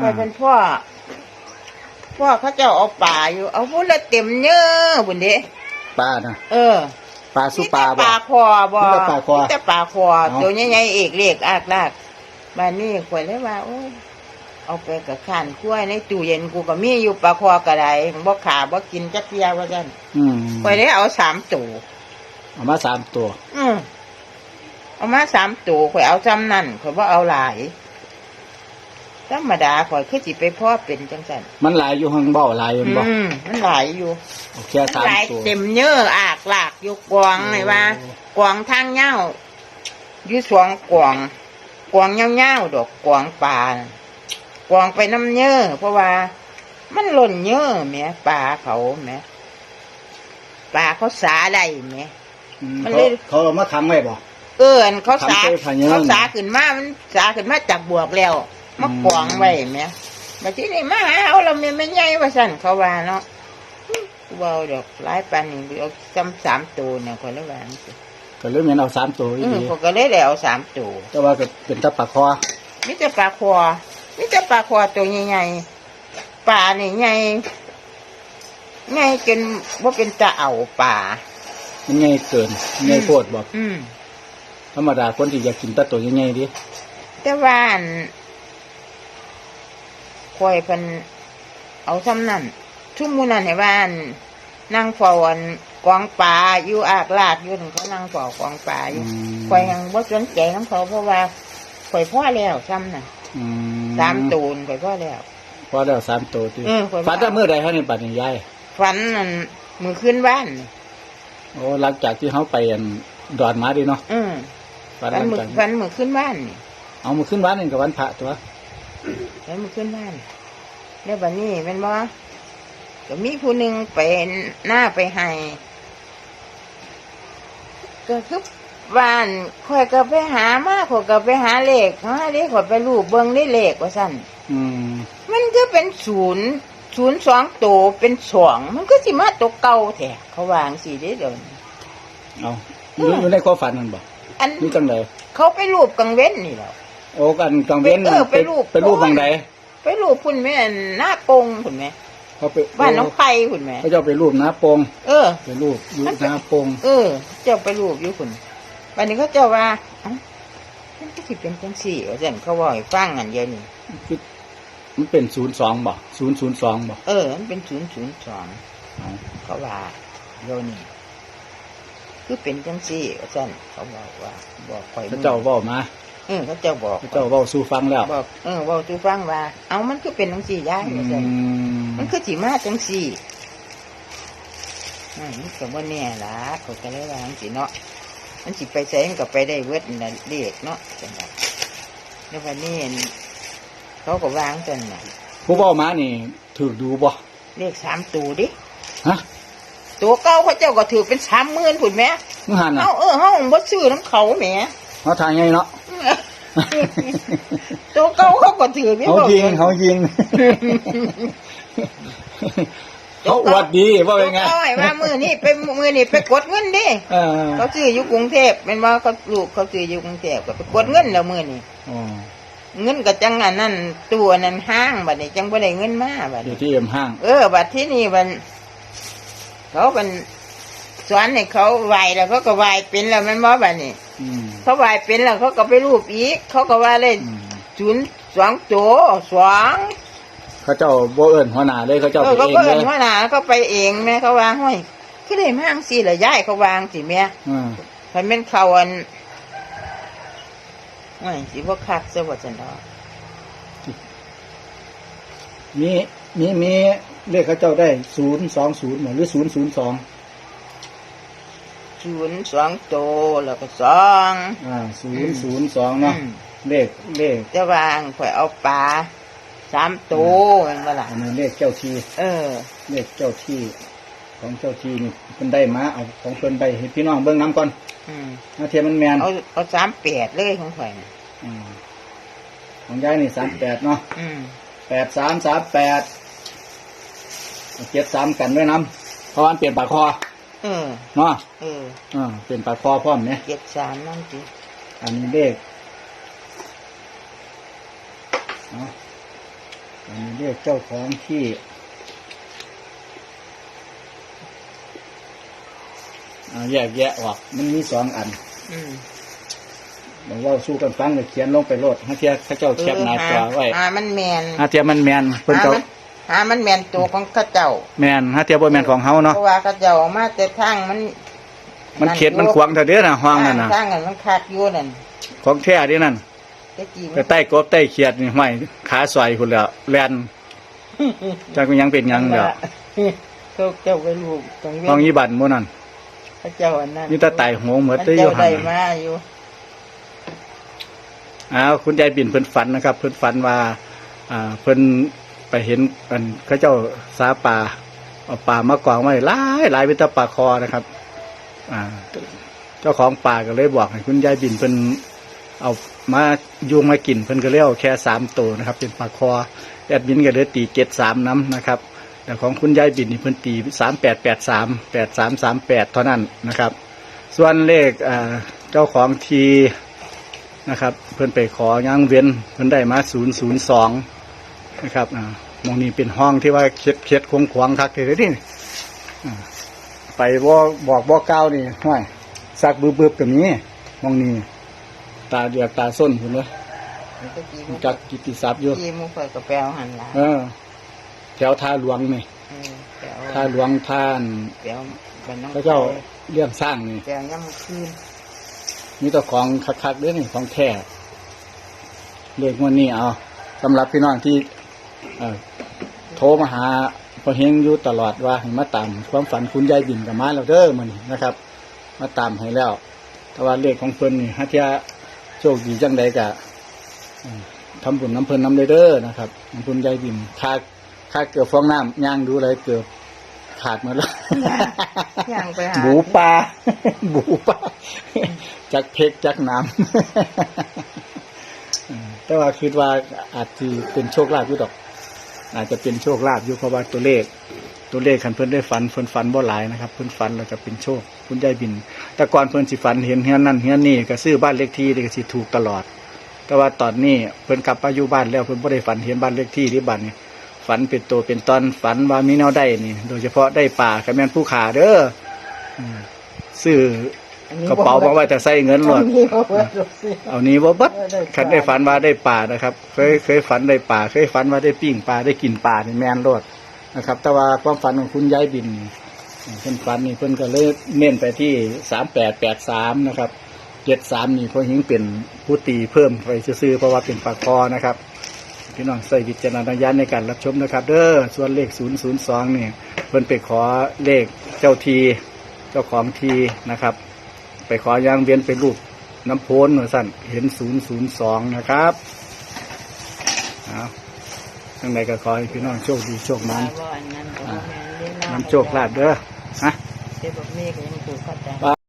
คอยเป็นพ่อ พ่อเขาเจ้าเอาป่าอยู่ เอาพูดละเต็มเนื้อบุญเด้ปลานะเออปลาสุปลามีแต่บ่ปลาคอบ่มีแต่ปลาคอมีแต่ปลาคอเอาตัวใหญ่ๆเอกเล็กอากลากบ้านนี้ข่อยเลยว่าโอ้ยเอาไปกับข้านขั้วในตู้เย็นกูก็มีอยู่ปลาคอกระไดบ่ขาบ่กินจักเทียว่าซั่นอืมข่อยเลยเอาสามตัวเอามาสามตัว อืมเอามาสามตัวข่อยเอาซ้ำนั่นข่อยบ่เอาหลาย ธรรมดาข่อยคือสิไปพ่อเป็นจังซั่นมันหลายอยู่ห้องเบ้าหลายอยู่บ่อืมมันหลายอยู่เอาแค่สามหลายตัว เต็มเนื้ออากลากอยู่กวางไงว่าโอ้กวางทางเง่าอยู่สองกวางกวางเง่าๆดอกกวางป่าน่ะกวางไปน้ำเนื้อเพราะว่า มันหล่นเนื้อแหม่ปลาเขาแหม่ปลาเขาสาได้แหม่อืมมันเขาเลยเขาเอามาขังไว้บ่ เอออันเขาสาทำไปพะเยิงเขาสาขึ้นมามันสาขึ้นมาจากบวกแล้ว มาอืมกวางไว้แหม่มาที่นี่มาหาเอาเราไม่ไม่ใหญ่ว่าสั่นเขาว่าเนาะกูเบาดอกหลายปันนี่เอาจำสามตัวเนี่ยคนละว่าจังซี้ก็เลยแม่นเอาสามตัวอีอืกมทีผมก็เลยได้เอาสามตัวแต่ว่าก็เป็นตะปลาคอมิจะปลาคอมิจะปลาคอตัวใหญ่ๆปลาเนี่ยใหญ่ใหญ่จนว่าเป็นตะเอาปลามันใหญ่เกินใหญ่โคตรบ่อืมธรรมดาคนที่อยากกินแตะตัวใหญ่ๆดิแต่ว่าอัน คอยเพันเอาซ้ำนั่นทุ่มมูนั่นให้ว่าอันนั่งเฝ้าอันกองปลาอยู่อากลาดอยู่ถึงเขานั่งเฝ้ากองปลาอยู่อืมคอยยังว่าสนใจน้ำเขาเพราะว่าคอยพ่อแล้วซ้ำน่ะอืสามตูนคอยพ่อแล้วพอแล้วสามตัวติเออข้อยว่าฝันแต่เมื่อใดเฮานี่ปัดนี่ยายฝันนั่นมือขึ้นบ้านนี่โอ้หลังจากที่เฮาไปอันดอนมาดิเนาะอืมฝันฝันหลังมือจากฝันมือขึ้นบ้านนี่เอามาขึ้นวันนึงกับวันพระตัว ฝันมือขึ้นบ้านแล้วบัดนี้เป็นบ่ก็มีผู้หนึ่งไปหน้าไปให้ก็คือบ้านข่อยก็ไปหามาข่อยก็ไปหาเลขหาเลขข่อยไปรูปเบิ่งได้เลขว่าสั่นอืมมันก็เป็นศูนย์ศูนย์สองโตวเป็นสองมันก็สิมาตัวเก่าแท้เขาวาจั่งสิได้เดี๋ยวนี้เอาอยู่อยู่ในความฝันนั่นบ่อันนี่จังไดเขาไปรูปกังเว้นนี่แหล้ว โอ้กันกลางเว้นเออไปรูป ไปรูปบางใดไปรูปคุณแม่หน้าปงคุณแม่เขาไปบ้านน้องไผ่คุณแม่เขาเจ้าไปรูปนะโปงเออ ไปรูปอยู่หน้าโปงเออ เจ้าไปรูปอยู่คุณวันนี้เขาเจ้าว่าเอ้ามันก็สิเป็นจังสี่ว่าซั่นเขาบอกให้ฟังอันเดียวนี่คือมันเป็นศูนย์สองบ่ศูนย์ศูนย์สองบ่เออ มันเป็นศูนย์ศูนย์สองเอาเขาว่าเดี๋ยวนี้คือเป็นจังสี่ว่าซั่นเขาบอกว่าบอกข่อยเขาเจ้าเว้ามาเออเขาเจ้าบอกเขาเจ้าเว้าสู่ฟังแล้วบอกเออบอกตูฟังว่า เอามันคือเป็นจังสี่ได้อืว่าซั่นมมันคือสีมาจังสี่นั่นมันก็บ่แน่ล่ะเขาก็เลยว่าจังสิเนาะมันสิไปใช้มันก็ไปได้เวิร์ดนั่นเรียกเนาะจังไดแล้ววันนี้อันเขาก็วางจังน่ะผู้เว้ามานี่ถูกดูบ่เลขสามตัวดิ ฮะตัวเก้าเขาเจ้าก็ถือเป็นสามหมื่นผุนแหม่มึงหันน่ะเอาเออเฮาบ่ซื้อน้ำเขาแหม่เฮาทางไงเนาะ ตัวเก้าเขาก็ถือไม่เขาบอกยิงเขายิงเขาอวดดีว่าเป็นไงตัวเก้าให้ว่ามือนี่ไปมือนี่ไปกดเงินดิเออเขาซื้ออยู่กรุงเทพเป็นว่าเขาลูกเขาซื้ออยู่กรุงเทพก็ไปกดเงินแล้วมือนี่อ๋อเงินก็จังอันนั้นตัวนั้นห้างบัดนี้จังบ่ได้เงินมาบัดอยู่นี้ที่เอ็มห้าง เออบัดที่นี่มันเขาเป็นสอนให้เขาไหวแล้วเขาก็ไหวเป็นแล้วแมันบ่บัดนี้อืม เขาไหวเป็นแล้วเขาก็ไปรูปอีก เขาก็ว่าเลยอืมศูนย์สองโจสองเขาเจ้าบ่เอิ้นหัวหน้าเลยเขาเจ้าเอไปอเขาเองก็เลเอินยว่านาเขาไปเองแม่เขาวางห้อยคือได้มางสิละย้ายเขาวางสิแม่อืมมันเป็นเขาอันไม่สิบ่คักซะว่าจันดอกมีมีมีเลขเขาเจ้าได้ศูนย์สองศูนย์หรือศูนย์ศูนย์สอง ศูนย์สองโตแล้วก็สองอ่าศูนย์ศูนย์สองเนาะอืมเลขเลขจะวางข่อยเอาปลาสามตัวแมันบ่ล่ะอันนี้เลขเจ้าที่เออ เลขเจ้าที่ ของเจ้าที่นี่เพิ่นได้มาเอาของเพิ่นไปให้พี่น้องเบิ่งน้ำก่อนอืมนาเทียมมันแมนเอาเอาสามแปดเลยของข่อยน่ะอืมของยายนี่สามแปดเนาะอืมแปดสามสามแปดเจ็ดสามกันด้วยน้ำเพราะมันเปลี่ยนปากคอ เออ เนาะเอออ่าเปลี่ยนปากคอพร้อมเนี่ยเจ็ดสามนั่นสิอันนี้เลขเอาอันนี้เรียกเจ้าของที่เอาแยกแยะออก มันมีสองอันอืมบอกว่าสู้กันฟังเลยเขียนลงไปโลดฮะเทียเข้าเจ้าแคปหน้าจอไว้หามันแมนฮะเทียมันแมนเพิ่นหาเจ้ามัน หามันแมนตัวของเข้าเจ้าแมนฮะเทียบ่แมนของเฮาเนาะเพราะว่าเข้าเจ้าเอามาแต่ทางมัน มันเข็ดมันขวางเถอะเด้อน่ะห้องนั่นน่ะทางนั้นมันคักอยู่นั่นของแท้เด้นั่นแต่จีมัแต่ใต้กบใต้เขียดนี่ห้อยขาสอยพุ่นแล้วแล่นจักมันยังเป็นหยังแล้วเขาเจ้าไปลูกตรงเว้ห้องนอีบันหมู่นั่นเข้าเจ้าอันนั้นมีแต่ไต่โหงเหมือนมันได้อเจ้ายู่หั่ได้นมาอยู่อ้าวคุณยายปิ่นเพิ่นฝันนะครับ เพิ่นฝันว่า อ่าเพิ่น ไปเห็นอันเขาเจ้าสาป่าเอาป่ามากองไว้หลายหลายเป็นตะปลาคอนะครับ อ่า เจ้าของป่าก็เลยบอกให้คุณยายบินเพิ่นเอามายุงมากินเพิ่นก็เลยเอาแค่สามตัวนะครับ เป็นปลาคอแอดมินก็เลยตีเจ็ดสามน้ำนะครับแต่ของคุณยายบินนี่เพิ่นตีสามแปดแปดสามแปดสามสามแปดเท่านั้นนะครับ ส่วนเลขอ่าเจ้าของทีนะครับ เพิ่นไปขอย่างเว้นเพิ่นได้มาศูนย์ศูนย์สอง นะครับอ่ามองนี่เป็นห้องที่ว่าเค็ดเค็ดคงขวางคักเลยนี่อ่าไปบ่บอกบ่เก้าวนี่ห้อยสักบึบบึบๆกับนี้มองนี่ตาเดือกตาส้นคุณเนอะแต่จีมุจักกิตติศัพท์อยู่จีมุกกับแปลวหันหละเออแถวท่าหลวงนี่เออแปลวท่าหลวงท่านแปลวบ้านน้องพระเจ้าเลี้ยงสร้างนี่แปลวย่ำคืนมีแต่ของคักๆเด้วยนี่ของแท้เลขงวันนี้เอาสำหรับพี่น้องที่ เอ่อโทรมาหาพอเฮงอยู่ตลอดว่าให้มาตามความฝันคุณยายบินกับมาแล้วเด้อมันนะครับ มาตามให้แล้ว แต่ว่าเลขของเพิ่นนี่ฮัทยาโชคดีจังใดกะทำบุญน้ำเพิ่นน้ำเลยเด้อนะครับน้ำคุณยายบินค่าค่าเกือบฟองน้ำย่างดูเลยเกือบขาดหมดแล้วย่างไปหาบูปลาบูปลาจักเพกจักน้ำเออแต่ว่าคิดว่าอาจจะเป็นโชคลาภอยู่ดอก อาจจะเป็นโชคลาภอยู่เพราะว่าตัวเลข ตัวเลขคันเพิ่นได้ฝันเพิ่นฝันบ่หลายนะครับเพิ่นฝันแล้วก็เป็นโชคคุณยายบิน แต่ก่อนเพิ่นสิฝันเห็นเฮือนนั่นเฮือนนี่ก็ซื้อบ้านเลขที่นี่ก็สิถูกตลอด แต่ว่าตอนนี้เพิ่นกลับมาอยู่บ้านแล้วเพิ่นบ่ได้ฝันเห็นบ้านเลขที่ที่บ้านนี่ฝันเป็นตัวเป็นตอนฝันว่ามีแนวได้นี่ โดยเฉพาะได้ป่ากับแม่นผู้ขาเด้อซื้อ กระเป๋ามาไว้แต่ใส่เงินหมดอันนี้บ่เบิดหรอกสิเอานี้ว่าบัดเออได้ปลาคันได้ฝันว่าได้ป่านะครับ เคยเคยฝันได้ป่า เคยฝันว่าได้ปิ้งปลาได้กินปลาในแมนโลดนะครับ แต่ว่าความฝันของคุณยายบินเพิ่นฝันนี่เพิ่นก็เลยเน้นไปที่สามแปดแปดสามนะครับเจ็ดสามนี่เพราะหิงเป็นผู้ตีเพิ่มไปซื้อๆเพราะว่าเป็นปลาคอนะครับพี่น้องใส่วิจารณญาณในการรับชมนะครับ เด้อส่วนเลขศูนย์ศูนย์สองนี่เพิ่นไปขอเลขเจ้าทีเจ้าของทีนะครับ ไปขอย่างเวียนเป็นรูปน้ำโพนหน่อยสั่นเห็นศูนย์ศูนย์สองนะครับเอาทั้งใดก็ขอให้พี่น้องโชคดีโชคมันว่าอันนั้นก็บ่แม่นเล่นน้ำโชคลาภเด้อฮะ